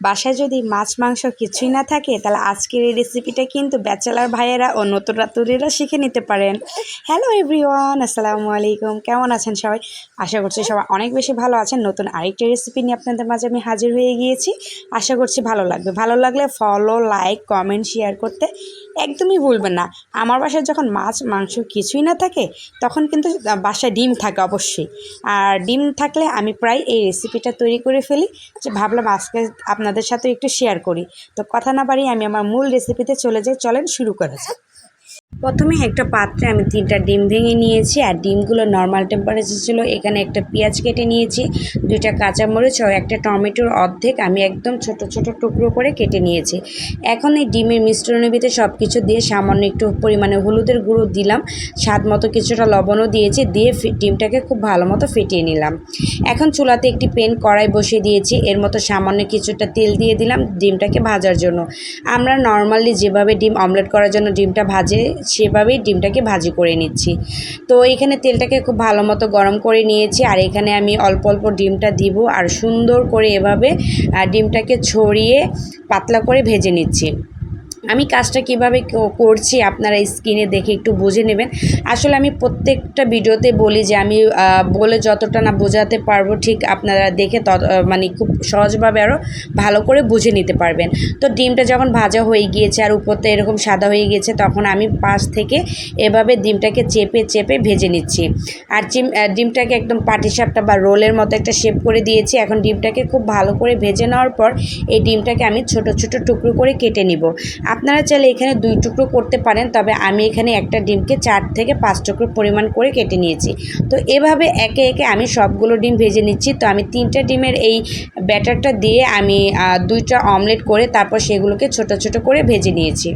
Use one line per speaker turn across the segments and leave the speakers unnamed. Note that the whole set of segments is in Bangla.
বাসায় যদি মাছ, মাংস কিছুই না থাকে, তাহলে আজকের এই রেসিপিটা কিন্তু ব্যাচেলার ভাইয়েরা ও নতুন রাতুরিরা শিখে নিতে পারেন। হ্যালো এভরিওয়ান আসসালামু আলাইকুম। কেমন আছেন সবাই? আশা করছি সবাই অনেক বেশি ভালো আছেন। নতুন আরেকটি রেসিপি নিয়ে আপনাদের মাঝে আমি হাজির হয়ে গিয়েছি। আশা করছি ভালো লাগবে। ভালো লাগলে ফলো লাইক কমেন্ট শেয়ার করতে একদমই ভুলবেন না। আমার বাসায় যখন মাছ, মাংস কিছুই না থাকে, তখন কিন্তু বাসায় ডিম থাকে অবশ্যই। আর ডিম থাকলে আমি প্রায় এই রেসিপিটা তৈরি করে ফেলি। যে ভাবলাম আজকে আপনাদের সাথে একটু শেয়ার করি। তো কথা না বাড়িয়ে আমি আমার মূল রেসিপিতে চলে যাই। চলেন শুরু করা যাক। প্রথমে একটা পাত্রে আমি তিনটা ডিম ভেঙে নিয়েছি, আর ডিমগুলো নর্মাল টেম্পারেচার ছিল, এখানে একটা পেঁয়াজ কেটে নিয়েছি, দুইটা কাঁচামরিচ ও একটা টমেটোর অর্ধেক আমি একদম ছোট ছোট টুকরো করে কেটে নিয়েছি। এখন এই ডিমের মিশ্রণের ভিতরে সব কিছু দিয়ে সামান্য একটু পরিমাণে হলুদের গুঁড়ো দিলাম, স্বাদ মতো কিছুটা লবণও দিয়েছি, দিয়ে ডিমটাকে খুব ভালো মতো ফেটিয়ে নিলাম। এখন চুলাতে একটি পেন কড়াই বসিয়ে দিয়েছি, এর মতো সামান্য কিছুটা তেল দিয়ে দিলাম ডিমটাকে ভাজার জন্য। আমরা নর্মালি যেভাবে ডিম অমলেট করার জন্য ডিমটা ভাজে সেভাবেই ডিমটাকে ভাজি করে নিচ্ছি। তো এখানে তেলটাকে খুব ভালো মতো গরম করে নিয়েছি, আর এখানে আমি অল্প অল্প ডিমটা দিব, আর সুন্দর করে এভাবে ডিমটাকে ছড়িয়ে পাতলা করে ভেজে নিচ্ছি। আমি কাজটা কীভাবে করছি আপনারা স্ক্রিনে দেখে একটু বুঝে নেবেন। আসলে আমি প্রত্যেকটা ভিডিওতে বলি যে আমি বলে যতটা না বোঝাতে পারব ঠিক আপনারা দেখে তত মানে খুব সহজভাবে আরও ভালো করে বুঝে নিতে পারবেন। তো ডিমটা যখন ভাজা হয়ে গিয়েছে আর উপরতে এরকম সাদা হয়ে গিয়েছে তখন আমি পাশ থেকে এভাবে ডিমটাকে চেপে চেপে ভেজে নিচ্ছি। আর চিম ডিমটাকে একদম পাটিসাপটা বা রোলের মতো একটা শেপ করে দিয়েছি। এখন ডিমটাকে খুব ভালো করে ভেজে নেওয়ার পর এই ডিমটাকে আমি ছোট ছোট টুকরো করে কেটে নিব। আপনারা চাইলে এখানে দুই টুকরো করতে পারেন, তবে আমি এখানে একটা ডিমকে চার থেকে পাঁচ টুকরো পরিমাণ করে কেটে নিয়েছি। তো এভাবে একে একে আমি সবগুলো ডিম ভেজে নিচ্ছি। তো আমি তিনটা ডিমের এই ব্যাটারটা দিয়ে আমি দুইটা অমলেট করে তারপর সেগুলোকে ছোট ছোট করে ভেজে নিয়েছি।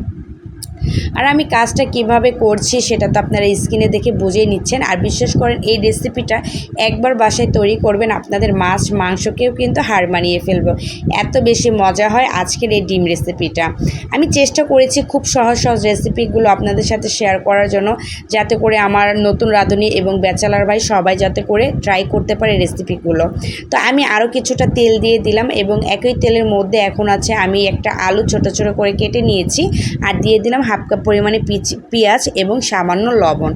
আর আমি কাজটা কীভাবে করছি সেটা তো আপনারা স্ক্রিনে দেখে বুঝেই নিচ্ছেন। আর বিশ্বাস করেন, এই রেসিপিটা একবার বাসায় তৈরি করবেন, আপনাদের মাছ, মাংসকেও কিন্তু হার মানিয়ে ফেলব। এত বেশি মজা হয় আজকের এই ডিম রেসিপিটা আমি চেষ্টা করেছি খুব সহজ সহজ রেসিপিগুলো আপনাদের সাথে শেয়ার করার জন্য, যাতে করে আমার নতুন রাঁধুনি এবং ব্যাচেলার ভাই সবাই যাতে করে ট্রাই করতে পারে রেসিপিগুলো তো আমি আরও কিছুটা তেল দিয়ে দিলাম এবং একই তেলের মধ্যে এখন আছে আমি একটা আলু ছোট ছোট করে কেটে নিয়েছি। আর দিয়ে দিলাম হাফ কাপ পরিমাণে পেঁয়াজ এবং সামান্য লবণ।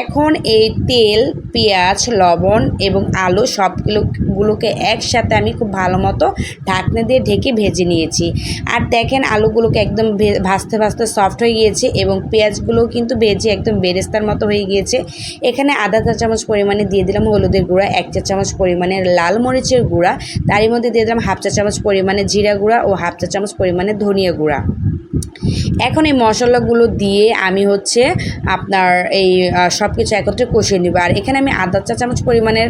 এখন এই তেল, পেঁয়াজ, লবণ এবং আলু সবগুলোগুলোকে একসাথে আমি খুব ভালো মতো ঢাকনা দিয়ে ঢেকে ভেজে নিয়েছি। আর দেখেন আলুগুলোকে একদম ভাজতে ভাজতে সফট হয়ে গিয়েছে এবং পেঁয়াজগুলোও কিন্তু ভেজে একদম বেরেস্তার মতো হয়ে গিয়েছে। এখানে আধা চা চামচ পরিমাণে দিয়ে দিলাম হলুদের গুঁড়া, এক চা চামচ পরিমাণে লাল মরিচের গুঁড়া, তারই মধ্যে দিয়ে দিলাম হাফ চা চামচ পরিমাণে জিরা গুঁড়া ও হাফ চা চামচ পরিমাণে ধনিয়া গুঁড়া। এখন এই মশলাগুলো দিয়ে আমি হচ্ছে আপনার এই সব কিছু একত্রে কষিয়ে নেব। আর এখানে আমি আধা চা চামচ পরিমাণের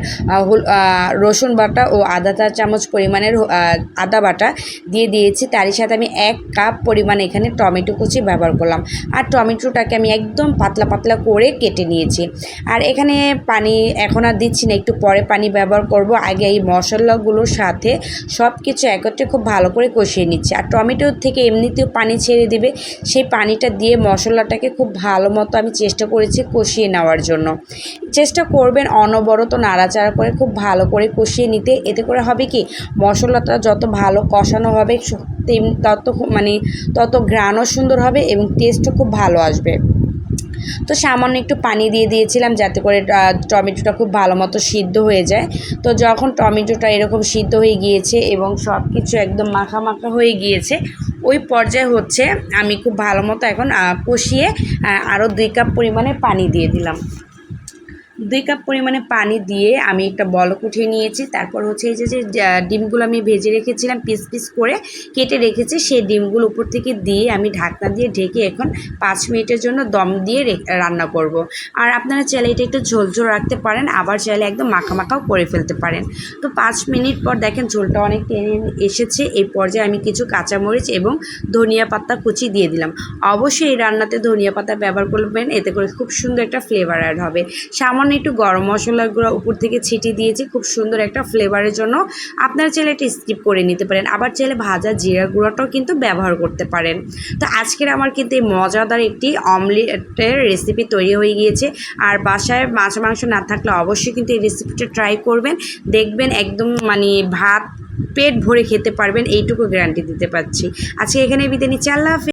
রসুন বাটা ও আধা চা চামচ পরিমাণের আদা বাটা দিয়ে দিয়েছি। তারই সাথে আমি এক কাপ পরিমাণ এখানে টমেটো কুচি ব্যবহার করলাম। আর টমেটোটাকে আমি একদম পাতলা পাতলা করে কেটে নিয়েছি। আর এখানে পানি এখন আর দিচ্ছি না, একটু পরে পানি ব্যবহার করব। আগে এই মশলাগুলোর সাথে সব কিছু একত্রে খুব ভালো করে কষিয়ে নিচ্ছি। আর টমেটোর থেকে এমনিতেও পানি ছেড়ে দিবে। সেই পানিটা দিয়ে মশলাটাকে খুব ভালো মতো আমি চেষ্টা করেছি কষিয়ে নেওয়ার জন্য। চেষ্টা করবেন অনবরত নাড়াচাড়া করে খুব ভালো করে কষিয়ে নিতে। এতে করে হবে কি? মশলাটা যত ভালো কষানো হবে তত মানে তত ঘ্রাণও সুন্দর হবে এবং টেস্টও খুব ভালো আসবে। তো সামান্য একটু পানি দিয়ে দিয়েছিলাম যাতে করে টমেটোটা খুব ভালো মতো সিদ্ধ হয়ে যায়। তো যখন টমেটোটা এরকম সিদ্ধ হয়ে গিয়েছে এবং সব কিছু একদম মাখা মাখা হয়ে গিয়েছে, ওই পর্যায়ে হচ্ছে আমি খুব ভালো মতো এখন কষিয়ে আরও দুই কাপ পরিমাণে পানি দিয়ে দিলাম। দুই কাপ পরিমাণে পানি দিয়ে আমি একটা বলক উঠিয়ে নিয়েছি। তারপর হচ্ছে এই যে যে ডিমগুলো আমি ভেজে রেখেছিলাম, পিস পিস করে কেটে রেখেছি, সেই ডিমগুলো উপর থেকে দিয়ে আমি ঢাকনা দিয়ে ঢেকে এখন পাঁচ মিনিটের জন্য দম দিয়ে রান্না করব। আর আপনারা চাইলে এটা একটু ঝোল ঝোল রাখতে পারেন, আবার চাইলে একদম মাখা মাখাও করে ফেলতে পারেন। তো পাঁচ মিনিট পর দেখেন ঝোলটা অনেক টেনে এসেছে, এই পর্যায়ে আমি কিছু কাঁচামরিচ এবং ধনিয়া পাতা কুচি দিয়ে দিলাম। অবশ্যই এই রান্নাতে ধনিয়া পাতা ব্যবহার করবেন, এতে করে খুব সুন্দর একটা ফ্লেভার অ্যাড হবে। সামান্য সামান্য একটু গরম মশলার গুঁড়ো উপর থেকে ছিটিয়ে দিয়েছি, খুব সুন্দর একটা ফ্লেভারের জন্য। আপনারা চাইলে এটা স্কিপ করে নিতে পারেন, আবার চাইলে ভাজা জিরা গুঁড়োটাও কিন্তু ব্যবহার করতে পারেন। তো আজকের আমার কিন্তু এই মজাদার একটি অমলেটের রেসিপি তৈরি হয়ে গিয়েছে, আর বাসায় মাছ মাংস না থাকলে অবশ্যই কিন্তু এই রেসিপিটা ট্রাই করবেন। দেখবেন একদম মানে ভাত, পেট ভরে খেতে পারবেন, এইটুকু গ্যারান্টি দিতে পারছি। আজকে এখানে বিদায় নিচ্ছি, আল্লাহ।